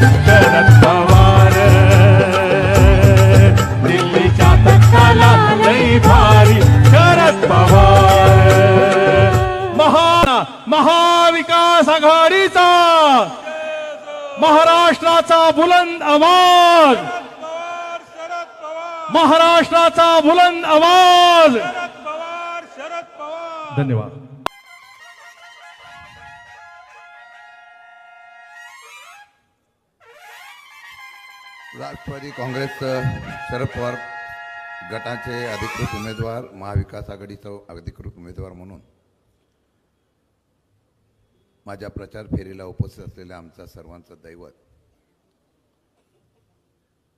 शरद पवार दिल्लीच्या तक्काला लई भारी शरद पवार महा महाविकास आघाडीचा महाराष्ट्राचा बुलंद आवाज. महाराष्ट्राचा बुलंद आवाज. धन्यवाद. राष्ट्रवादी काँग्रेसचं शरद पवार गटाचे अधिकृत उमेदवार महाविकास आघाडीचा अधिकृत उमेदवार म्हणून माझ्या प्रचार फेरीला उपस्थित असलेल्या आमचा सर्वांचं दैवत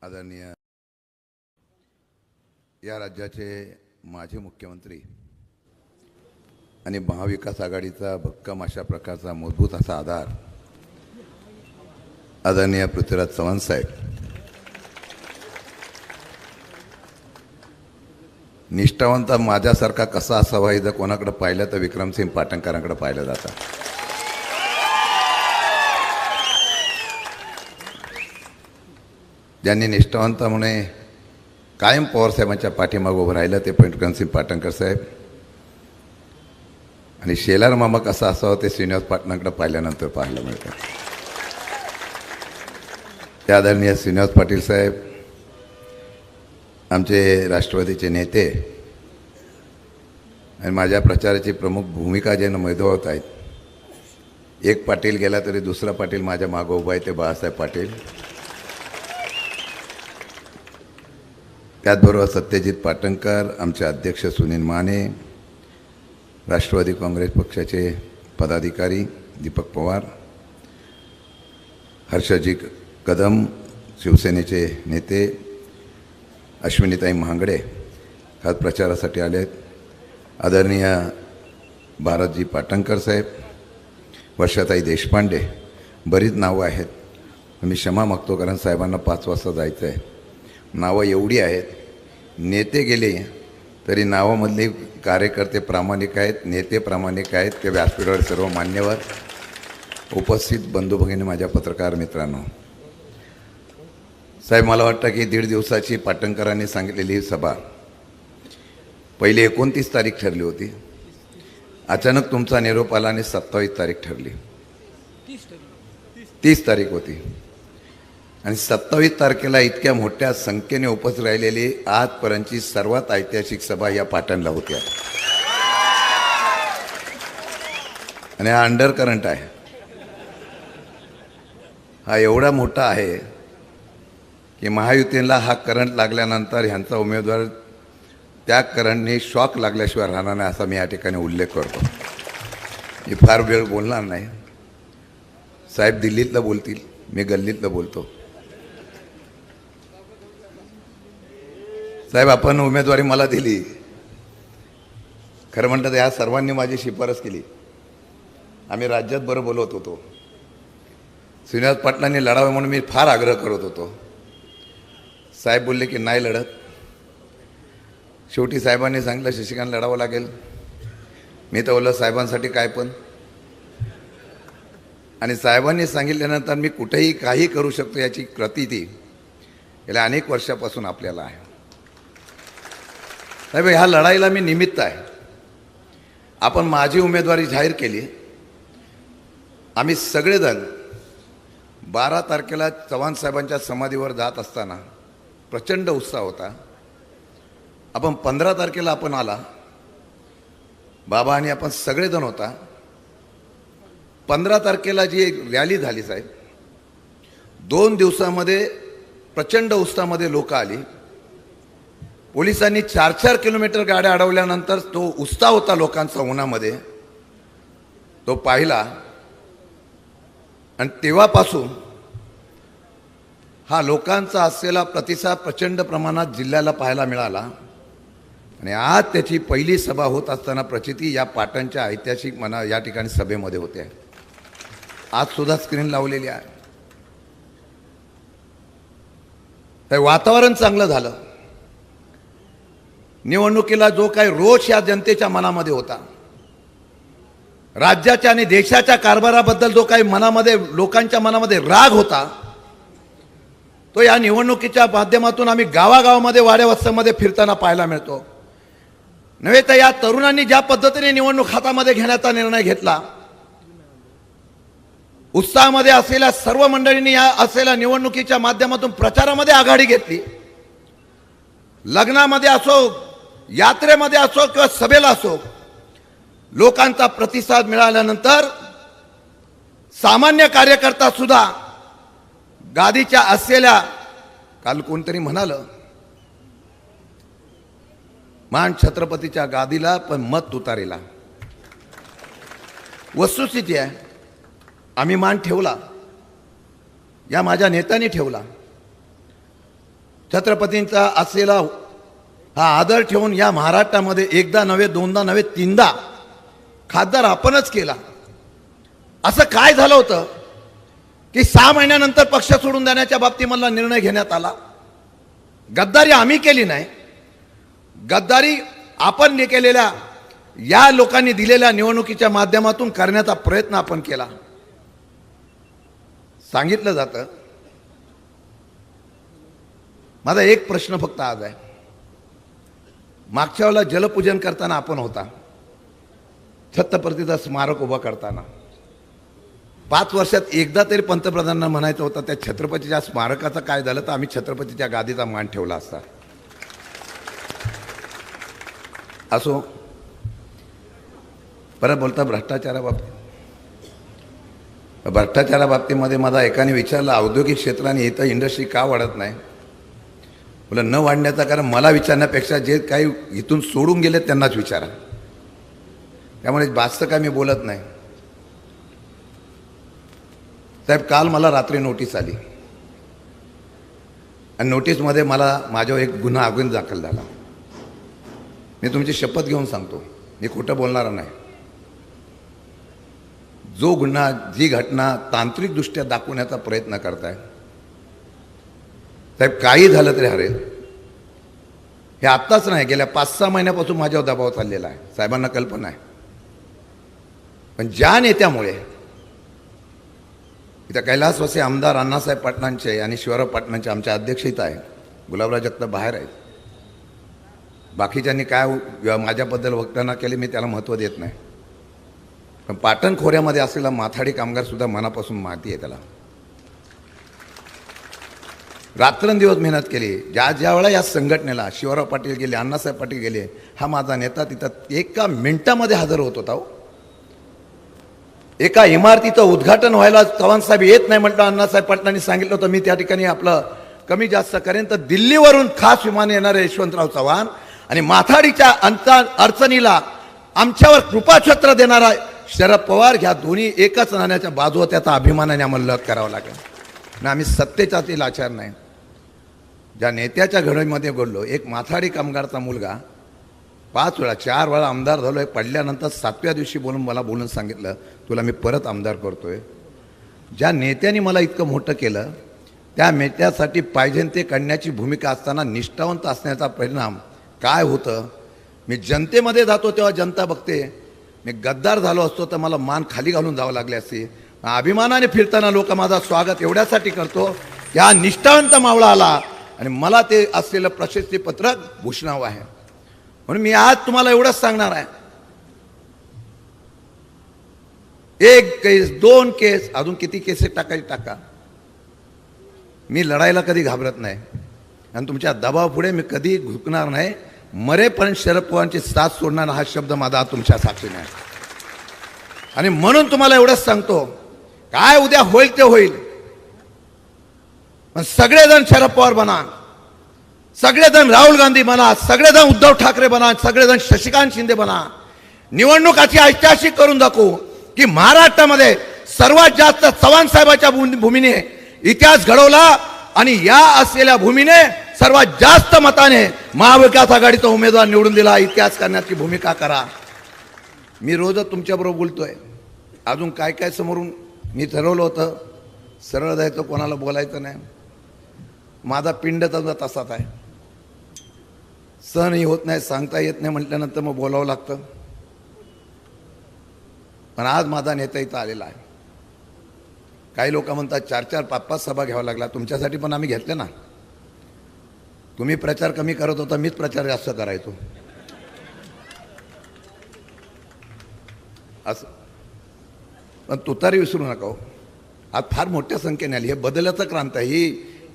आदरणीय या राज्याचे माजी मुख्यमंत्री आणि महाविकास आघाडीचा भक्कम अशा प्रकारचा मजबूत असा आधार आदरणीय पृथ्वीराज चव्हाण साहेब निष्ठावंत माझ्यासारखा कसा असावा हे जर कोणाकडे पाहिलं तर विक्रमसिंग पाटणकरांकडे पाहिलं जातं. ज्यांनी निष्ठावंत म्हणे कायम पवारसाहेबांच्या पाठीमागं उभं राहिलं ते पण विक्रमसिंग पाटणकर साहेब. आणि शेलार मामा कसा असावा ते श्रीनिवास पाटणाकडे पाहिल्यानंतर पाहायला मिळतं. त्या आदरणीय श्रीनिवास पाटील साहेब आमचे राष्ट्रवादीचे नेते आणि माझ्या प्रचाराची प्रमुख भूमिका जे मैदवत आहेत एक पाटील गेला तरी दुसरा पाटील माझ्या मागं उभा आहे ते बाळासाहेब पाटील. त्याचबरोबर सत्यजित पाटणकर आमचे अध्यक्ष सुनील माने राष्ट्रवादी काँग्रेस पक्षाचे पदाधिकारी दीपक पवार हर्षजी कदम शिवसेनेचे नेते अश्विनीताई महागडे खास प्रचारासाठी आले आहेत आदरणीय भारतजी पाटणकर साहेब वर्षाताई देशपांडे बरीच नावं आहेत. मी क्षमा मागतो कारण साहेबांना पाच वाजता जायचं आहे नावं एवढी आहेत नेते गेले तरी नावामधले कार्यकर्ते प्रामाणिक आहेत नेते प्रामाणिक आहेत. ते व्यासपीठावर सर्व मान्यवर उपस्थित बंधू भगिनी माझ्या पत्रकार मित्रांनो साहेब मला वाटतं की दीड दिवसाची पाटणकरांनी सांगितलेली ही सभा पहिली एकोणतीस तारीख ठरली होती. अचानक तुमचा निरोप आला आणि सत्तावीस तारीख ठरली. तीस तारीख होती. आणि सत्तावीस तारखेला इतक्या मोठ्या संख्येने उपस्थित राहिलेली आजपर्यंतची सर्वात ऐतिहासिक सभा या पाटणला होत्या आणि हा अंडर करंट आहे. हा एवढा मोठा आहे की महायुतीला हा करंट लागल्यानंतर ह्यांचा उमेदवार त्या करंटने शॉक लागल्याशिवाय राहणार नाही असा मी या ठिकाणी उल्लेख करतो. मी फार वेळ बोलणार नाही. साहेब दिल्लीतलं बोलतील मी गल्लीतलं बोलतो. साहेब आपण उमेदवारी मला दिली. खरं म्हणतात तर ह्या सर्वांनी माझी शिफारस केली. आम्ही राज्यात बरं बोलवत होतो. श्रीनिवास पाटलांनी लढावं म्हणून मी फार आग्रह करत होतो. साहेब बोलले की नाही लढत. शेवटी साहेबांनी सांगितलं शशिकांत लढावं लागेल. मी तर बोललं साहेबांसाठी काय पण. आणि साहेबांनी सांगितल्यानंतर मी कुठेही काही करू शकतो याची प्रतिती गेल्या अनेक वर्षापासून आपल्याला आहे. साहेब ह्या लढाईला मी निमित्त आहे. आपण माझी उमेदवारी जाहीर केली. आम्ही सगळेजण बारा तारखेला चव्हाण साहेबांच्या समाधीवर जात असताना प्रचंड उत्साह होता. आपण पंधरा तारखेला आपण आला. बाबा आणि आपण सगळेजण होता. पंधरा तारखेला जी एक रॅली झाली साहेब दोन दिवसामध्ये प्रचंड उत्साहामध्ये लोक आली. पोलिसांनी चार चार किलोमीटर गाड्या अडवल्यानंतर तो उत्साह होता लोकांचा उन्हामध्ये. तो पाहिला. आणि तेव्हापासून हा लोकांचा असलेला प्रतिसाद प्रचंड प्रमाणात जिल्ह्याला पाहायला मिळाला. आणि आज त्याची पहिली सभा होत असताना प्रचिती या पाटणच्या ऐतिहासिक मना या ठिकाणी सभेमध्ये होते. आज सुद्धा स्क्रीन लावलेली आहे. तर वातावरण चांगलं झालं. निवडणुकीला जो काही रोष या जनतेच्या मनामध्ये होता. राज्याच्या आणि देशाच्या कारभाराबद्दल जो काही मनामध्ये लोकांच्या मनामध्ये राग होता तो या निवडणुकीच्या माध्यमातून आम्ही गावागावामध्ये वाड्यावस्त्यामध्ये फिरताना पाहायला मिळतो. नव्हे तर या तरुणांनी ज्या पद्धतीने निवडणूक हातामध्ये घेण्याचा निर्णय घेतला उत्साहामध्ये असलेल्या सर्व मंडळींनी या असलेल्या निवडणुकीच्या माध्यमातून प्रचारामध्ये आघाडी घेतली. लग्नामध्ये असो यात्रेमध्ये असो किंवा सभेला असो लोकांचा प्रतिसाद मिळाल्यानंतर सामान्य कार्यकर्ता सुद्धा गादीच्या असलेल्या काल कोणतरी म्हणालं मान छत्रपतीच्या गादीला पण मत तुतारीला. वस्तुस्थिती आहे आम्ही मान ठेवला. या माझ्या नेत्याने ठेवला. छत्रपतींचा असलेला हा आदर ठेवून या महाराष्ट्रामध्ये एकदा नव्हे दोनदा नव्हे तीनदा खासदार आपणच केला. असं काय झालं होतं? की सहा महिन्यानंतर पक्ष सोडून देण्याच्या बाबतीमधला निर्णय घेण्यात आला. गद्दारी आम्ही केली नाही. गद्दारी आपण ने केलेल्या या लोकांनी दिलेल्या निवडणुकीच्या माध्यमातून करण्याचा प्रयत्न आपण केला. सांगितलं जातं. माझा एक प्रश्न फक्त आज आहे. मागच्या वेळेला जलपूजन करताना आपण होता. छत्रपतीचं स्मारक उभं करताना. पाच वर्षात एकदा तरी पंतप्रधानांना म्हणायचं होतं त्या छत्रपतीच्या स्मारकाचं काय झालं तर आम्ही छत्रपतीच्या गादीचा मान ठेवला असता. असो परत बोलता भ्रष्टाचाराबाबतीत भ्रष्टाचाराबाबतीमध्ये माझा एकाने विचारलं औद्योगिक क्षेत्राने इथं इंडस्ट्री का वाढत नाही? बोला न वाढण्याचा कारण मला विचारण्यापेक्षा जे काही इथून सोडून गेले त्यांनाच विचारा. त्यामुळे जास्त काय मी बोलत नाही. साहेब काल मला रात्री नोटीस आली. आणि नोटीसमध्ये मला माझ्यावर एक गुन्हा अगोदर दाखल झाला. मी तुमची शपथ घेऊन सांगतो. मी खोटं बोलणार नाही. जो गुन्हा जी घटना तांत्रिकदृष्ट्या दाखवण्याचा प्रयत्न करताय साहेब काही झालं तरी हरेल. हे आत्ताच नाही गेल्या पाच सहा महिन्यापासून माझ्यावर दबाव चाललेला आहे. साहेबांना कल्पना आहे. पण ज्या नेत्यामुळे इथं कैलासवासी आमदार अण्णासाहेब पाटणांचे आणि शिवराव पाटणांचे आमच्या अध्यक्ष इथं आहे गुलाबराव जगताप बाहेर आहेत. बाकीच्यांनी काय माझ्याबद्दल वक्तव्य केले मी त्याला महत्त्व देत नाही. पण पाटण खोऱ्यामध्ये असलेला माथाडी कामगारसुद्धा मनापासून माती आहे त्याला. रात्रंदिवस मेहनत केली. ज्या ज्या वेळा या संघटनेला शिवराव पाटील गेले अण्णासाहेब पाटील गेले हा माझा नेता तिथं एका मिनटामध्ये हजर होत होता हो. एका इमारतीचं उद्घाटन व्हायला चव्हाणसाहेब येत नाही म्हटलं अण्णासाहेब पाटलांनी सांगितलं होतं. मी त्या ठिकाणी आपलं कमी जास्त करेन. तर दिल्लीवरून खास विमान येणारे यशवंतराव चव्हाण. आणि माथाडीच्या अंता अडचणीला आमच्यावर कृपाछत्र देणारा शरद पवार ह्या दोन्ही एकच नाण्याच्या बाजूवर त्याचा अभिमानाने आम्हाला लग करावं लागेल. आणि आम्ही सत्तेचा ते लाचार नाही. ज्या नेत्याच्या घडीमध्ये बोललो एक माथाडी कामगारचा मुलगा पाच वेळा चार वेळा आमदार झालो आहे पडल्यानंतर सातव्या दिवशी बोलून मला बोलून सांगितलं तुला मी परत आमदार करतो आहे ज्या नेत्याने मला इतकं मोठं केलं त्या नेत्यासाठी पाहिजे ते करण्याची भूमिका असताना निष्ठावंत असण्याचा परिणाम काय होतं? मी जनतेमध्ये जातो तेव्हा जनता बघते. मी गद्दार झालो असतो तर मला मान खाली घालून जावं लागले असते. अभिमानाने फिरताना लोक माझा स्वागत एवढ्यासाठी करतो. की हा निष्ठावंत मावळा आला आणि मला ते असलेलं प्रशस्तीपत्रक भूषणावं आहे. म्हणून मी आज तुम्हाला एवढंच सांगणार आहे. एक केस दोन केस अजून किती केसेस टाकायची टाका. मी लढायला कधी घाबरत नाही. आणि तुमच्या दबावापुढे मी कधी झुकणार नाही. मरेपर्यंत शरद पवारांची साथ सोडणार हा शब्द माझा तुमच्या साक्षीने आहे. आणि म्हणून तुम्हाला एवढंच सांगतो काय उद्या होईल ते होईल. पण सगळेजण शरद पवार बना. सगळेजण राहुल गांधी म्हणा सगळेजण उद्धव ठाकरे म्हणा सगळेजण शशिकांत शिंदे म्हणा निवडणुकाची ऐतिहासिक करून दाखवू की महाराष्ट्रामध्ये सर्वात जास्त चव्हाण साहेबाच्या भूमीने इतिहास घडवला आणि या असलेल्या भूमीने सर्वात जास्त मताने महाविकास आघाडीचा उमेदवार निवडून दिला. इतिहास करण्याची भूमिका करा? मी रोजच तुमच्याबरोबर बोलतोय. अजून काय काय समोरून मी ठरवलं होतं. सरळ जायचं कोणाला बोलायचं नाही. माझा पिंड तर तसाच आहे. सहनही होत नाही सांगता येत नाही म्हटल्यानंतर मग बोलावं लागतं. पण आज माझा नेता इथं आलेला आहे. काही लोक म्हणतात चार चार पाच पाच सभा घ्यावा लागला तुमच्यासाठी पण आम्ही घेतले ना. तुम्ही प्रचार कमी करत होता मीच प्रचार जास्त करायचो. असं. पण तुतारी विसरू नका हो. आज फार मोठ्या संख्येने आली. हे बदलाचं क्रांत आहे. ही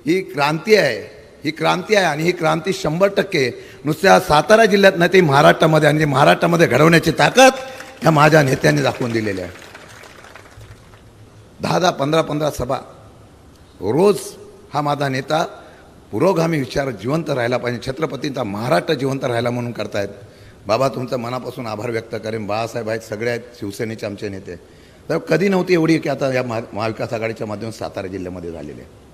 ही क्रांती आहे. ही क्रांती आहे आणि ही क्रांती शंभर टक्के नुसत्या सातारा जिल्ह्यात नाही ते महाराष्ट्रामध्ये आणि महाराष्ट्रामध्ये घडवण्याची ताकद ह्या माझ्या नेत्यांनी दाखवून दिलेली आहे. दहा दहा पंधरा पंधरा सभा रोज हा माझा नेता पुरोगामी विचार जिवंत राहायला पाहिजे. छत्रपतींचा महाराष्ट्र जिवंत राहायला म्हणून करतायत. बाबा तुमचा मनापासून आभार व्यक्त करेन. बाळासाहेब आहेत सगळे आहेत शिवसेनेचे आमचे नेते. तर कधी नव्हती एवढी की आता या महा महाविकास आघाडीच्या माध्यमातून सातारा जिल्ह्यामध्ये झालेले आहे.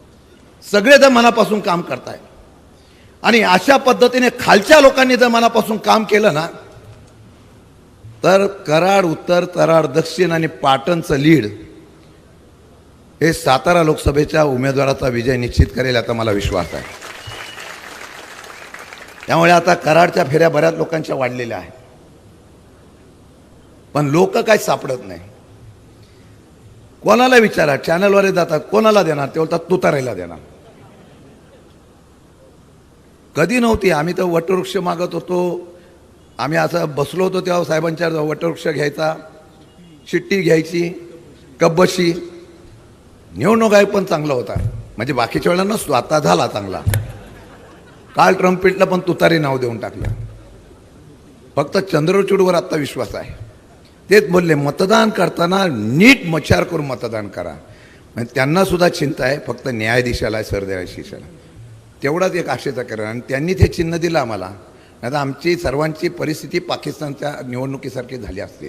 सगळेजण मनापासून काम करताय. आणि अशा पद्धतीने खालच्या लोकांनी जर मनापासून काम केलं ना तर कराड उत्तर कराड दक्षिण आणि पाटणचं लीड हे सातारा लोकसभेच्या उमेदवाराचा विजय निश्चित करेल याचा मला विश्वास आहे. त्यामुळे आता कराडच्या फेऱ्या बऱ्याच लोकांच्या वाढलेल्या आहेत. पण लोक काय सापडत नाही. कोणाला विचारा? चॅनलवर जातात. कोणाला देणार? ते बोलतात तुतारायला देणार. कधी नव्हती. आम्ही तर वटवृक्ष मागत होतो. आम्ही असं बसलो होतो तेव्हा साहेबांच्या वटवृक्ष घ्यायचा शिट्टी घ्यायची कब्बशी. निवडणूक आयोग पण चांगला होता. म्हणजे बाकीच्या वेळेला नसतो. आता झाला चांगला. काल ट्रम्पिटला पण तुतारी नाव देऊन टाकलं. फक्त चंद्रचूडवर आत्ता विश्वास आहे. तेच बोलले मतदान करताना नीट मच्छार करून मतदान करा. म्हणजे त्यांना सुद्धा चिंता आहे फक्त न्यायाधीशाला आहे सरन्यायाधीशाला तेवढाच एक आशेचा करा आणि त्यांनी ते चिन्ह दिलं आम्हाला. नाही तर आमची सर्वांची परिस्थिती पाकिस्तानच्या निवडणुकीसारखी झाली असते.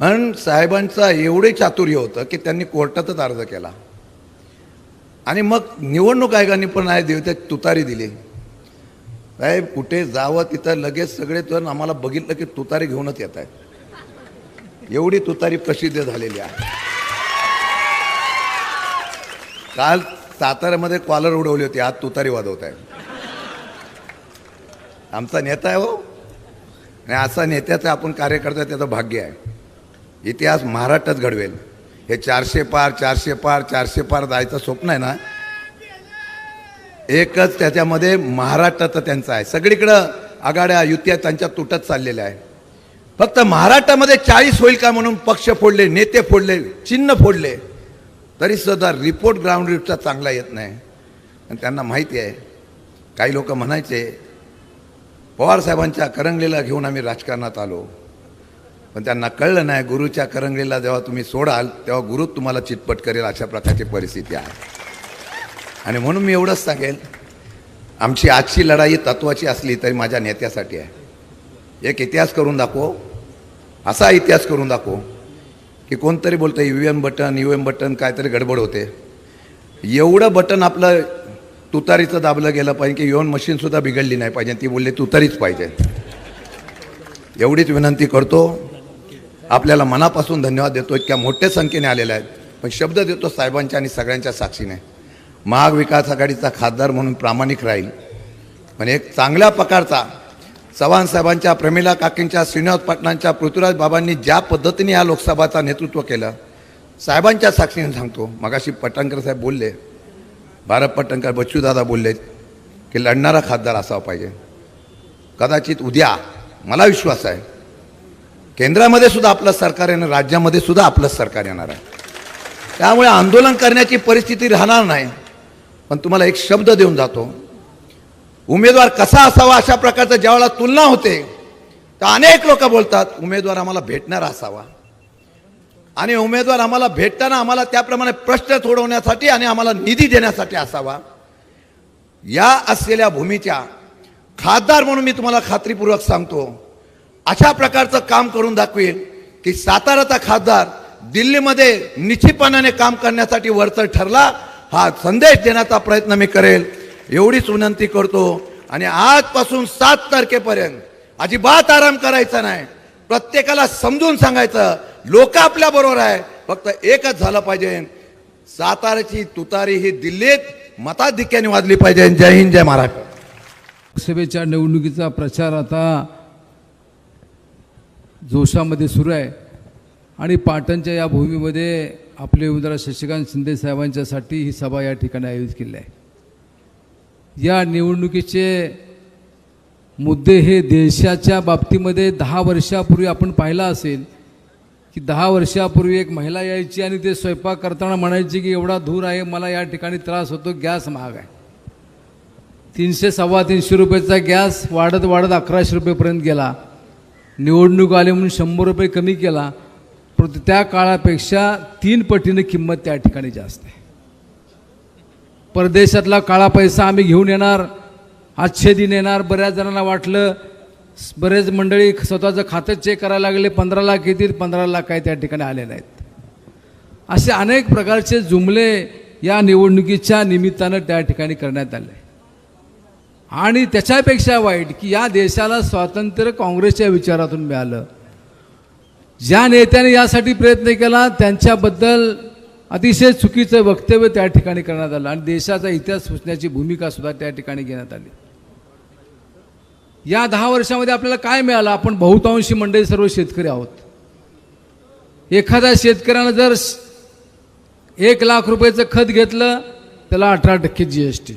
पण साहेबांचा एवढे चातुर्य होतं की त्यांनी कोर्टातच अर्ज केला. आणि मग निवडणूक आयोगाने पण आहे देव त्यात तुतारी दिली. साहेब कुठे जावं तिथं लगेच सगळे तर आम्हाला बघितलं की तुतारी घेऊनच येत आहेत. एवढी तुतारी प्रसिद्ध झालेली आहे. काल साताऱ्यामध्ये कॉलर उडवली होती आज तुतारी वाजवत आहे. आमचा नेता आहे हो. आणि असा नेत्याचा आपण कार्यकर्ता त्याचं भाग्य आहे. इतिहास महाराष्ट्रात घडवेल. हे चारशे पार चारशे पार चारशे पार जायचं स्वप्न आहे ना? एकच त्याच्यामध्ये महाराष्ट्राचं त्यांचं आहे. सगळीकडं आघाड्या युत्या त्यांच्या तुटत चाललेल्या आहे. फक्त महाराष्ट्रामध्ये चाळीस होईल का म्हणून पक्ष फोडले नेते फोडले चिन्ह फोडले तरी सुद्धा रिपोर्ट ग्राउंड रिपोर्टचा चांगला येत नाही. आणि त्यांना माहिती आहे काही लोक म्हणायचे पवारसाहेबांच्या करंगलीला घेऊन आम्ही राजकारणात आलो. पण त्यांना कळलं नाही गुरुच्या करंगलीला जेव्हा तुम्ही सोडाल तेव्हा गुरु तुम्हाला चितपट करेल अशा प्रकारची परिस्थिती आहे. आणि म्हणून मी एवढंच सांगेल आमची आजची लढाई तत्वाची असली तरी माझ्या नेत्यासाठी आहे. एक इतिहास करून दाखव. असा इतिहास करून दाखव की कोणतरी बोलतं U M button U M button काहीतरी गडबड होते. एवढं बटन आपलं तुतारीचं दाबलं गेलं पाहिजे की यू मशीनसुद्धा बिघडली नाही पाहिजे. ती बोलली तुतारीच पाहिजे. एवढीच विनंती करतो. आपल्याला मनापासून धन्यवाद देतो. इतक्या मोठ्या संख्येने आलेल्या आहेत. पण शब्द देतो साहेबांच्या आणि सगळ्यांच्या साक्षीने. महाविकास आघाडीचा खासदार म्हणून प्रामाणिक राहील. पण एक चांगल्या प्रकारचा चव्हाण साहेबांच्या प्रमिला काकींच्या श्रीनिवास पाटलांच्या पृथ्वीराज बाबांनी ज्या पद्धतीने या लोकसभाचा नेतृत्व केलं साहेबांच्या साक्षीने सांगतो. मगाशी पटणकर साहेब बोलले भारत पटणकर बच्चूदादा बोलले की लढणारा खासदार असावा पाहिजे. कदाचित उद्या मला विश्वास आहे केंद्रामध्ये सुद्धा आपलं सरकार येणार राज्यामध्ये सुद्धा आपलंच सरकार येणार आहे. त्यामुळे आंदोलन करण्याची परिस्थिती राहणार नाही पण तुम्हाला एक शब्द देऊन जातो. उमेदवार कसा असावा अशा प्रकारचं ज्यावेळेला तुलना होते तर अनेक लोक बोलतात उमेदवार आम्हाला भेटणारा असावा. आणि उमेदवार आम्हाला भेटताना आम्हाला त्याप्रमाणे प्रश्न सोडवण्यासाठी आणि आम्हाला निधी देण्यासाठी असावा. या असलेल्या भूमीच्या खासदार म्हणून मी तुम्हाला खात्रीपूर्वक सांगतो अशा प्रकारचं काम करून दाखवेल की साताराचा खासदार दिल्लीमध्ये निश्चितपणाने काम करण्यासाठी वरचढ ठरला हा संदेश देण्याचा प्रयत्न मी करेल. एवढीच विनंती करतो. आणि आजपासून सात तारखेपर्यंत अजिबात आराम करायचा नाही. प्रत्येकाला समजून सांगायचं लोक आपल्या बरोबर आहे. फक्त एकच झालं पाहिजे. साताराची तुतारी ही दिल्लीत मताधिक्याने वाजली पाहिजे. जय हिंद जय महाराष्ट्र. लोकसभेच्या निवडणुकीचा प्रचार आता जोशामध्ये सुरू आहे. आणि पाटणच्या या भूमीमध्ये आपले उमेदवार शशिकांत शिंदे साहेबांच्यासाठी ही सभा या ठिकाणी आयोजित केली आहे. या निवडणुकीचे मुद्दे हे देशाच्या बाबतीमध्ये दहा वर्षापूर्वी आपण पाहिला असेल की दहा वर्षापूर्वी एक महिला यायची आणि ते स्वयंपाक करताना म्हणायची की एवढा धूर आहे मला या ठिकाणी त्रास होतो गॅस महाग आहे. तीनशे सव्वा तीनशे रुपयाचा गॅस वाढत वाढत अकराशे रुपयेपर्यंत गेला. निवडणूक आली म्हणून शंभर रुपये कमी केला. परंतु त्या काळापेक्षा तीन पटीने किंमत त्या ठिकाणी जास्त आहे. परदेशातला काळा पैसा आम्ही घेऊन येणार आच्छेदीन येणार बऱ्याच जणांना वाटलं. बरेच मंडळी स्वतःचं खातं चेक करायला लागले पंधरा लाख येतील पंधरा लाख काही त्या ठिकाणी आले नाहीत. असे अनेक प्रकारचे जुमले या निवडणुकीच्या निमित्तानं त्या ठिकाणी करण्यात आले. आणि त्याच्यापेक्षा वाईट की या देशाला स्वातंत्र्य काँग्रेसच्या विचारातून मिळालं. ज्या नेत्याने यासाठी प्रयत्न केला त्यांच्याबद्दल अतिशय चुकीचं वक्तव्य त्या ठिकाणी करण्यात आलं आणि देशाचा इतिहास सुचण्याची भूमिका सुद्धा त्या ठिकाणी घेण्यात आली. या दहा वर्षामध्ये आपल्याला काय मिळालं? आपण बहुतांशी मंडळी सर्व शेतकरी आहोत. एखाद्या शेतकऱ्यानं जर एक लाख रुपयाचं खत घेतलं त्याला अठरा टक्के जी एस टी.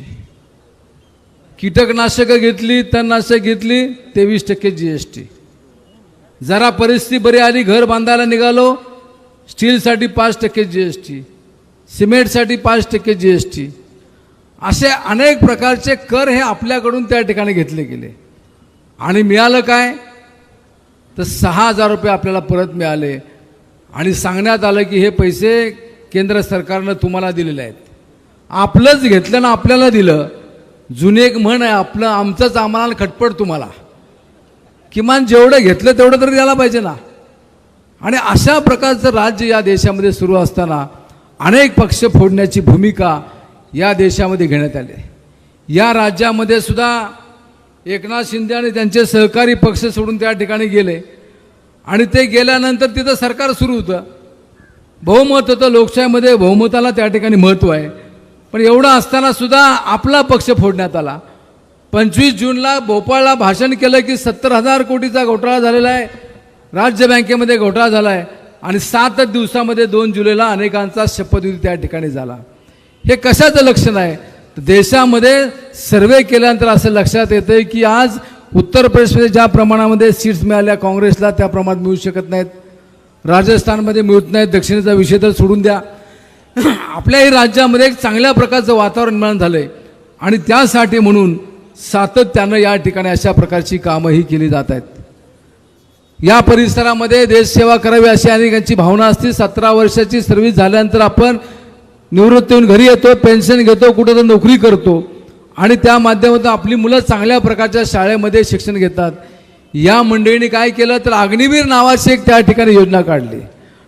कीटकनाशकं घेतली तणनाशक घेतली तेवीस टक्के जी एस टी. जरा परिस्थिती बरी आली घर बांधायला निघालो स्टीलसाठी पाच टक्के जी एस टी सिमेंटसाठी पाच टक्के जी एस टी असे अनेक प्रकारचे कर हे आपल्याकडून त्या ठिकाणी घेतले गेले. आणि मिळालं काय? तर सहा हजार रुपये आपल्याला परत मिळाले. आणि सांगण्यात आलं की हे पैसे केंद्र सरकारनं तुम्हाला दिलेले आहेत. आपलंच घेतलं ना आपल्याला दिलं. जुने एक म्हण आहे आपलं आमचंच आम्हाला खटपट तुम्हाला. किमान जेवढं घेतलं तेवढं तरी द्यायला पाहिजे ना. आणि अशा प्रकारचं राज्य या देशामध्ये सुरू असताना अनेक पक्ष फोडण्याची भूमिका या देशामध्ये घेण्यात आली. या राज्यामध्ये सुद्धा एकनाथ शिंदे आणि त्यांचे सहकारी पक्ष सोडून त्या ठिकाणी गेले. आणि ते गेल्यानंतर तिथं सरकार सुरू होतं. बहुमत होतं लोकशाहीमध्ये बहुमताला त्या ठिकाणी महत्त्व आहे. पण एवढं असताना सुद्धा आपला पक्ष फोडण्यात आला. पंचवीस जूनला भोपाळला भाषण केलं की सत्तर हजार कोटीचा घोटाळा झालेला आहे. राज्य बँकेमध्ये घोटाळा झाला आहे आणि सातच दिवसामध्ये दोन जुलैला अनेकांचा शपथविधी त्या ठिकाणी झाला. हे कशाचं लक्षण आहे? तर देशामध्ये सर्वे केल्यानंतर असं लक्षात येतं आहे की आज उत्तर प्रदेशमध्ये ज्या प्रमाणामध्ये सीट्स मिळाल्या काँग्रेसला त्या प्रमाणात मिळू शकत नाहीत. राजस्थानमध्ये मिळत नाहीत. दक्षिणेचा विषय तर सोडून द्या. आपल्याही राज्यामध्ये एक चांगल्या प्रकारचं वातावरण निर्माण झालं आहे आणि त्यासाठी म्हणून सातत्यानं या ठिकाणी अशा प्रकारची कामंही केली जात आहेत. या परिसरामध्ये देशसेवा करावी अशी अनेकांची भावना असते. सतरा वर्षाची सर्व्हिस झाल्यानंतर आपण निवृत्त होऊन घरी येतो पेन्शन घेतो कुठं तर नोकरी करतो. आणि त्या माध्यमातून आपली मुलं चांगल्या प्रकारच्या शाळेमध्ये शिक्षण घेतात. या मंडळीने काय केलं तर अग्निवीर नावाची एक त्या ठिकाणी योजना काढली.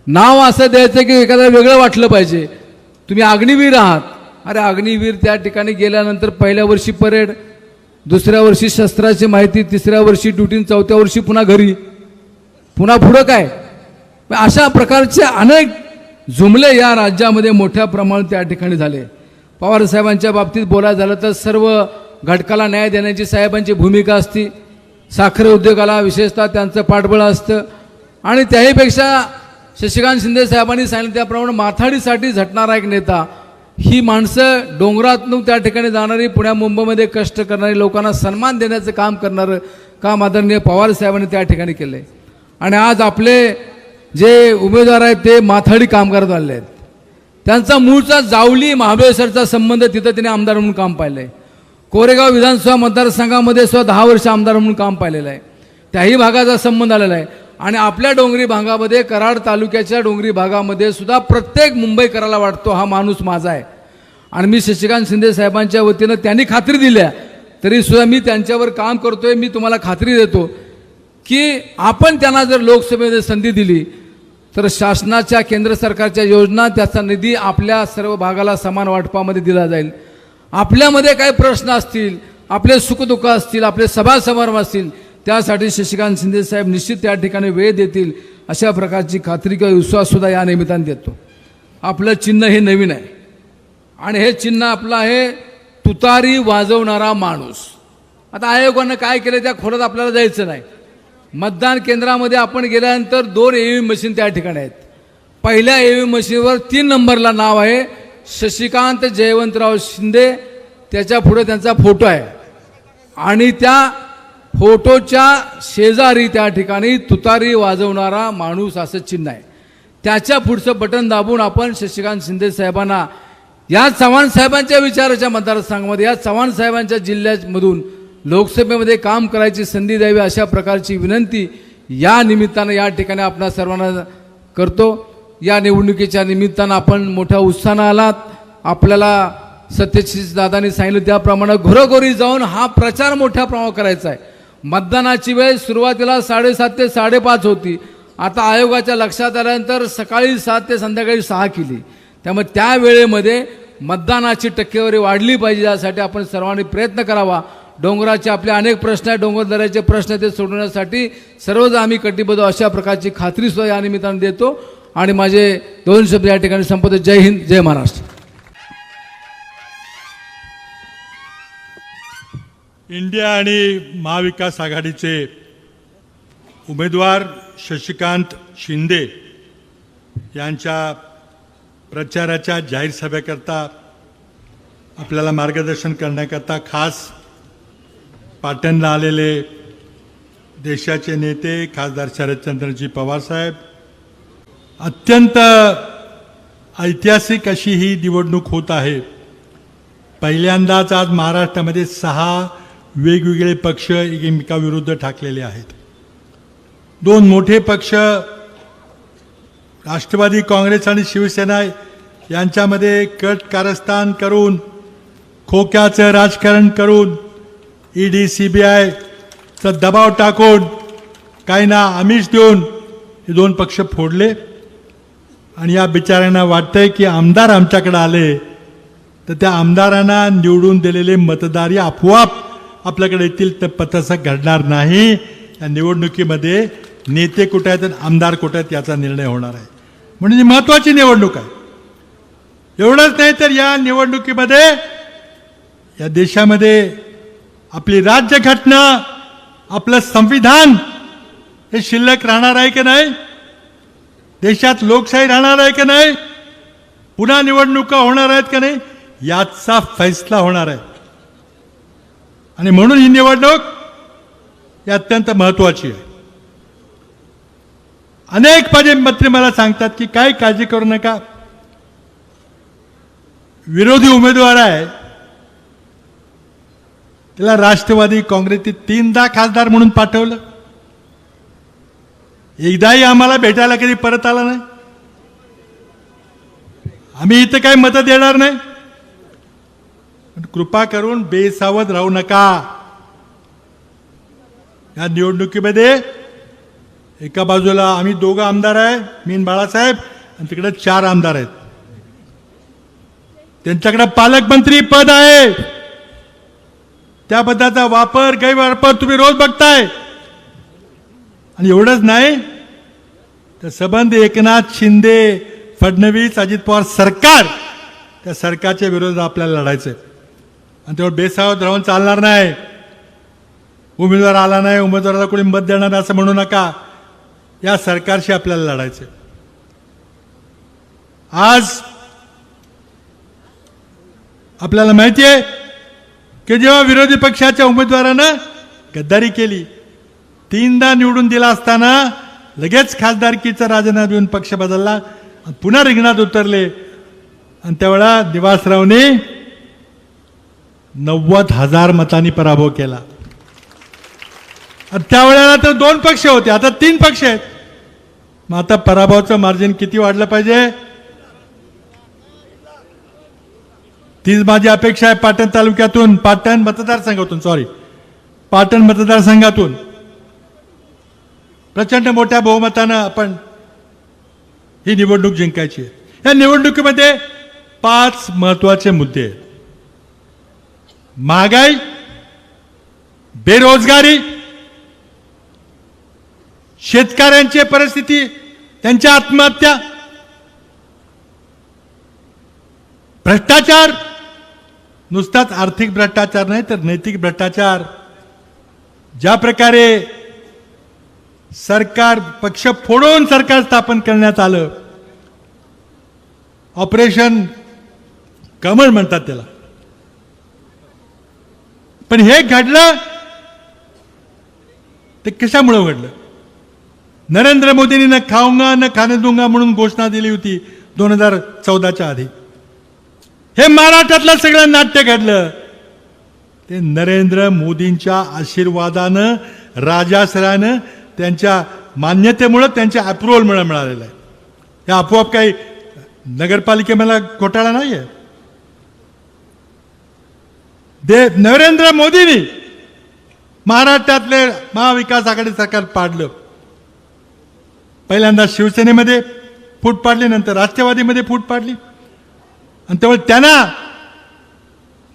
नाव असं द्यायचं की एखादं वेगळं वाटलं पाहिजे. तुम्ही अग्निवीर आहात. अरे अग्निवीर त्या ठिकाणी गेल्यानंतर पहिल्या वर्षी परेड दुसऱ्या वर्षी शस्त्राची माहिती तिसऱ्या वर्षी ड्युटी चौथ्या वर्षी पुन्हा घरी. पुन्हा पुढं काय? अशा प्रकारचे अनेक जुमले या राज्यामध्ये मोठ्या प्रमाणात त्या ठिकाणी झाले. पवार साहेबांच्या बाबतीत बोलायचं झालं तर सर्व घटकाला न्याय देण्याची साहेबांची भूमिका असती. साखर उद्योगाला विशेषतः त्यांचं पाठबळ असतं. आणि त्याहीपेक्षा शशिकांत शिंदे साहेबांनी सांगितलं त्याप्रमाणे माथाडीसाठी झटणारा एक नेता. ही माणसं डोंगरातून त्या ठिकाणी जाणारी पुण्या मुंबईमध्ये कष्ट करणारी लोकांना सन्मान देण्याचं काम करणारं काम आदरणीय पवार साहेबांनी त्या ठिकाणी केलं आहे आणि आज आपले जे उमेदवार आहेत ते माथाडी कामगार झाले आहेत. त्यांचा मूळचा जावली महाबळेश्वरचा संबंध तिथं त्याने आमदार म्हणून काम पाहिलं आहे कोरेगाव विधानसभा मतदारसंघामध्ये सुद्धा दहा वर्ष आमदार म्हणून काम पाहिलेलं आहे. त्याही भागाचा संबंध आलेला आहे. आणि आपल्या डोंगरी भागामध्ये कराड तालुक्याच्या डोंगरी भागामध्ये सुद्धा प्रत्येक मुंबईकराला वाटतो हा माणूस माझा आहे. आणि मी शशिकांत शिंदे साहेबांच्या वतीनं त्यांनी खात्री दिल्या तरी सुद्धा मी त्यांच्यावर काम करतोय मी तुम्हाला खात्री देतो. की आपण त्यांना जर लोकसभेमध्ये संधी दिली तर शासनाच्या केंद्र सरकारच्या योजना त्याचा निधी आपल्या सर्व भागाला समान वाटपामध्ये दिला जाईल. आपल्यामध्ये काही प्रश्न असतील आपले सुखदुःख असतील आपले सभा समारंभ असतील त्यासाठी शशिकांत शिंदे साहेब निश्चित त्या ठिकाणी वेळ देतील अशा प्रकारची खात्री किंवा विश्वाससुद्धा या निमित्ताने देतो. आपलं चिन्ह हे नवीन आहे. आणि हे चिन्ह आपलं आहे तुतारी वाजवणारा माणूस. आता आयोगानं काय केलं त्या खोलात आपल्याला जायचं नाही. मतदान केंद्रामध्ये आपण गेल्यानंतर दोन ए व्ही मशीन त्या ठिकाणी आहेत. पहिल्या ए व्ही मशीनवर तीन नंबरला नाव आहे शशिकांत जयवंतराव शिंदे. त्याच्या पुढे त्यांचा फोटो आहे. आणि त्या फोटोच्या शेजारी त्या ठिकाणी तुतारी वाजवणारा माणूस असं चिन्ह आहे. त्याच्या पुढचं बटन दाबून आपण शशिकांत शिंदे साहेबांना या चव्हाण साहेबांच्या विचाराच्या मतदारसंघामध्ये या चव्हाण साहेबांच्या जिल्ह्यामधून लोकसभेमध्ये काम करायची संधी द्यावी अशा प्रकारची विनंती या निमित्तानं या ठिकाणी आपणा सर्वांना करतो. या निवडणुकीच्या निमित्तानं आपण मोठ्या उत्साहानं आलात. आपल्याला सत्यशील दादांनी सांगितलं त्याप्रमाणे घरोघरी जाऊन हा प्रचार मोठ्या प्रमाणावर करायचा आहे. मतदानाची वेळ सुरुवातीला साडेसात ते साडेपाच होती. आता आयोगाच्या लक्षात आल्यानंतर सकाळी सात ते संध्याकाळी सहा केली. त्यामुळे त्या वेळेमध्ये मतदानाची टक्केवारी वाढली पाहिजे यासाठी आपण सर्वांनी प्रयत्न करावा. डोंगराचे आपले अनेक प्रश्न आहेत. डोंगरदऱ्याचे प्रश्न ते सोडवण्यासाठी सर्वच आम्ही कटिबद्ध अशा प्रकारची खात्री सुद्धा या निमित्ताने देतो. आणि माझे दोन शब्द या ठिकाणी संपवतो. जय हिंद जय महाराष्ट्र. इंडिया आणि महाविकास आघाडीचे उमेदवार शशिकांत शिंदे यांच्या प्रचाराच्या जाहीर सभेकरता आपल्याला मार्गदर्शन करण्याकरता खास पाटणला आलेले देशाचे नेते खासदार शरदचंद्रजी पवारसाहेब अत्यंत ऐतिहासिक अशी ही निवडणूक होत आहे. पहिल्यांदाच आज महाराष्ट्रामध्ये सहा वेगवेगळे पक्ष एकमेकाविरुद्ध ठाकलेले आहेत. दोन मोठे पक्ष राष्ट्रवादी काँग्रेस आणि शिवसेना यांच्यामध्ये कट कारस्थान करून खोक्याचं राजकारण करून ईडी सी बी आयचा दबाव टाकून काही ना आमिष देऊन हे दोन पक्ष फोडले. आणि या बिचाऱ्यांना वाटतंय की आमदार आमच्याकडे आले तर त्या आमदारांना निवडून दिलेले मतदार या आपोआप आपल्याकडे येतील तर पतसं घडणार नाही. या निवडणुकीमध्ये नेते कुठे आहेत आणि आमदार कुठे आहेत याचा निर्णय होणार आहे. म्हणून ही महत्वाची निवडणूक आहे. एवढंच नाही तर या निवडणुकीमध्ये या देशामध्ये आपली राज्यघटना आपलं संविधान हे शिल्लक राहणार आहे की नाही? देशात लोकशाही राहणार आहे की नाही? पुन्हा निवडणुका होणार आहेत का नाही? याचा फैसला होणार आहे. आणि म्हणून ही निवडणूक ही अत्यंत महत्वाची आहे. अनेक माझे मंत्री मला सांगतात की काय काळजी करू नका. विरोधी उमेदवार आहे त्याला राष्ट्रवादी काँग्रेसचे तीनदा खासदार म्हणून पाठवलं. एकदाही आम्हाला भेटायला कधी परत आला नाही. आम्ही इथं काही मतं देणार नाही. पण कृपा करून बेसावध राहू नका. या निवडणुकीमध्ये एका बाजूला आम्ही दोघं आमदार आहे मीन बाळासाहेब आणि तिकडे चार आमदार आहेत. त्यांच्याकडे पालकमंत्री पद आहे. त्या पदाचा वापर गैरवापर तुम्ही रोज बघताय. आणि एवढंच नाही तर संबंध एकनाथ शिंदे फडणवीस अजित पवार सरकार त्या सरकारच्या विरोधात आपल्याला लढायचं आहे आणि त्यावर बेसावत राहून चालणार नाही. उमेदवार आला नाही उमेदवाराला कोणी मत देणार नाही असं म्हणू नका. या सरकारशी आपल्याला लढायचं आज आपल्याला माहिती आहे की जेव्हा विरोधी पक्षाच्या उमेदवारानं गद्दारी केली तीनदा निवडून दिला असताना लगेच खासदारकीचा राजीनामा देऊन पक्ष बदलला आणि पुन्हा रिंगणात उतरले. आणि त्यावेळा निवासरावने नव्वद हजार मतांनी पराभव केला. त्यावेळेला तर दोन पक्ष होते आता तीन पक्ष आहेत. मग आता पराभवाचं मार्जिन किती वाढलं पाहिजे? तीच माझी अपेक्षा आहे पाटण तालुक्यातून पाटण मतदारसंघातून सॉरी पाटण मतदारसंघातून. प्रचंड मोठ्या बहुमतानं आपण ही निवडणूक जिंकायची आहे. या निवडणुकीमध्ये पाच महत्त्वाचे मुद्दे आहेत. महागाई बेरोजगारी शेतकऱ्यांची परिस्थिती त्यांच्या आत्महत्या भ्रष्टाचार नुसताच आर्थिक भ्रष्टाचार नाही तर नैतिक भ्रष्टाचार. ज्या प्रकारे सरकार पक्ष फोडून सरकार स्थापन करण्यात आलं ऑपरेशन कमळ म्हणतात त्याला. पण हे घडलं ते कशामुळं घडलं? नरेंद्र मोदींनी न खाऊंगा न खाणे दूंगा म्हणून घोषणा दिली होती दोन हजार चौदाच्या आधी. हे महाराष्ट्रातलं सगळं नाट्य घडलं. ते नरेंद्र मोदींच्या आशीर्वादानं राजाश्रयानं त्यांच्या मान्यतेमुळं त्यांच्या अप्रुव्हल मिळालेलं आहे. हे आपोआप काही नगरपालिकेमध्ये घोटाळा नाही आहे दे नरेंद्र मोदींनी महाराष्ट्रातले महाविकास आघाडी सरकार पाडलं. पहिल्यांदा शिवसेनेमध्ये फूट पाडली नंतर राष्ट्रवादीमध्ये फूट पाडली. आणि त्यामुळे त्यांना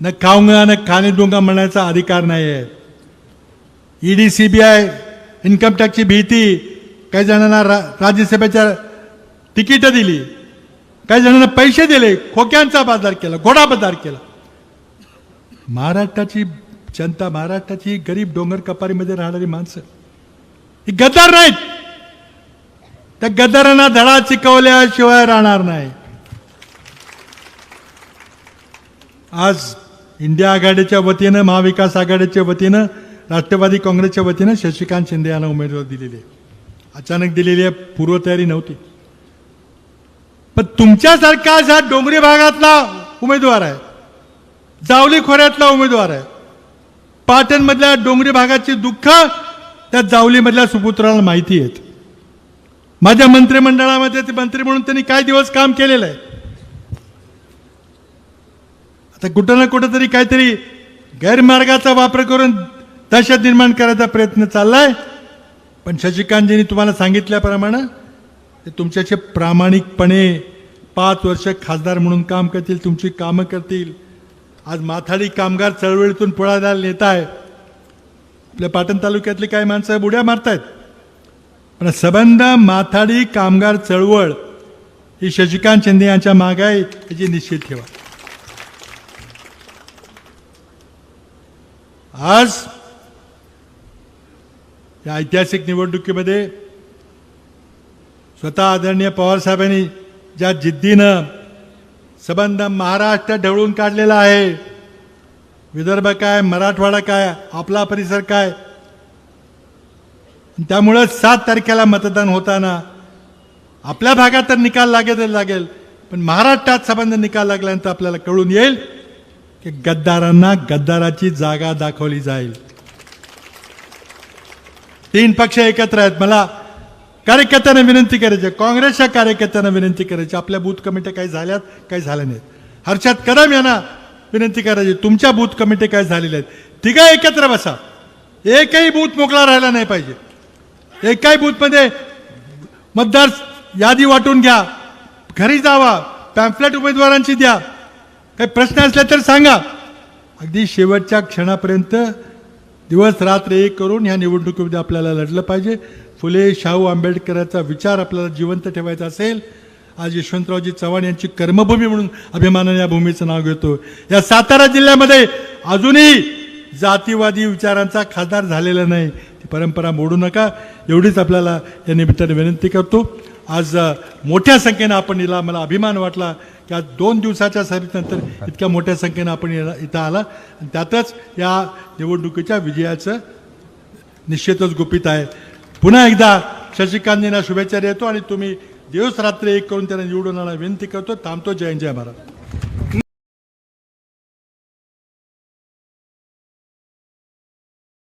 न खाऊंगा न खाणे दूंगा म्हणण्याचा अधिकार नाही आहे ईडी सीबीआय इन्कम टॅक्सची भीती काही जणांना रा राज्यसभेच्या तिकीटं दिली काही जणांना पैसे दिले खोक्यांचा बाजार केला घोडा बाजार केला. महाराष्ट्राची जनता महाराष्ट्राची गरीब डोंगर कपारीमध्ये राहणारी माणसं ही गद्दार नाहीत. त्या गद्दारांना धडा शिकवल्याशिवाय राहणार नाही. आज इंडिया आघाडीच्या वतीनं महाविकास आघाडीच्या वतीनं राष्ट्रवादी काँग्रेसच्या वतीनं शशिकांत शिंदे यांना उमेदवार दिलेली आहे अचानक दिलेली आहे पूर्वतयारी नव्हती. पण तुमच्यासारखा असा डोंगरी भागातला उमेदवार आहे. जावली खोऱ्यातला उमेदवार आहे. पाटणमधल्या डोंगरी भागाची दुःख त्या जावलीमधल्या सुपुत्राला माहिती आहेत. माझ्या मंत्रिमंडळामध्ये ते मंत्री म्हणून त्यांनी काय दिवस काम केलेलं आहे? आता कुठं ना कुठं तरी काहीतरी गैरमार्गाचा वापर करून दहशत निर्माण करायचा प्रयत्न चाललाय. पण शशिकांतजींनी तुम्हाला सांगितल्याप्रमाणे ते तुमच्याशी प्रामाणिकपणे पाच वर्ष खासदार म्हणून काम करतील तुमची कामं करतील. आज माथाडी कामगार चळवळीतून पुढादार नेता आहे आपल्या पाटण तालुक्यातली काही माणसं बुड्या मारतायत. पण सबंध माथाडी कामगार चळवळ ही शशिकांत शिंदे यांच्या मागे आहे याची निश्चित ठेवा. आज या ऐतिहासिक निवडणुकीमध्ये स्वतः आदरणीय पवारसाहेबांनी ज्या जिद्दीनं संबंध महाराष्ट्र ढवळून काढलेला आहे विदर्भ काय मराठवाडा काय आपला परिसर काय आणि त्यामुळं सात तारखेला मतदान होताना आपल्या भागात तर निकाल लागेल लागेल पण महाराष्ट्रात संबंध निकाल लागल्यानंतर आपल्याला कळून येईल की गद्दारांना गद्दाराची जागा दाखवली जाईल. तीन पक्ष एकत्र आहेत. मला कार्यकर्त्यांना विनंती करायची. आहे. काँग्रेसच्या कार्यकर्त्यांना विनंती करायची. आपल्या बूथ कमिट्या काही झाल्यात काही झाल्या नाहीत. हर्षद कदम यांना विनंती करायची. तुमच्या बूथ कमिटी काय झालेल्या आहेत. तिघं एकत्र बसा. एकही बूथ मोकळा राहिला नाही पाहिजे. एकाही बूथमध्ये मतदार यादी वाटून घ्या. घरी जावा. पॅम्फलेट उमेदवारांची द्या. काही प्रश्न असले तर सांगा. अगदी शेवटच्या क्षणापर्यंत दिवस रात्र एक करून ह्या निवडणुकीमध्ये आपल्याला लढलं पाहिजे. फुले शाहू आंबेडकरांचा विचार आपल्याला जिवंत ठेवायचा असेल आज यशवंतरावजी चव्हाण यांची कर्मभूमी म्हणून अभिमानाने या भूमीचं नाव घेतो. या सातारा जिल्ह्यामध्ये अजूनही जातीवादी विचारांचा खासदार झालेला नाही. ती परंपरा मोडू नका. एवढीच आपल्याला या निमित्ताने विनंती करतो. आज मोठ्या संख्येनं आपण इला मला अभिमान वाटला की आज दोन दिवसाच्या सभेनंतर इतक्या मोठ्या संख्येनं आपण इथं आला. त्यातच या निवडणुकीच्या विजयाचं निश्चितच गुपित आहे. पुन्हा एकदा शशिकांतजींना शुभेच्छा देतो आणि तुम्ही दिवस रात्री एक करून त्यांना निवडून आणायला विनंती करतो. थांबतो. जय जय महाराज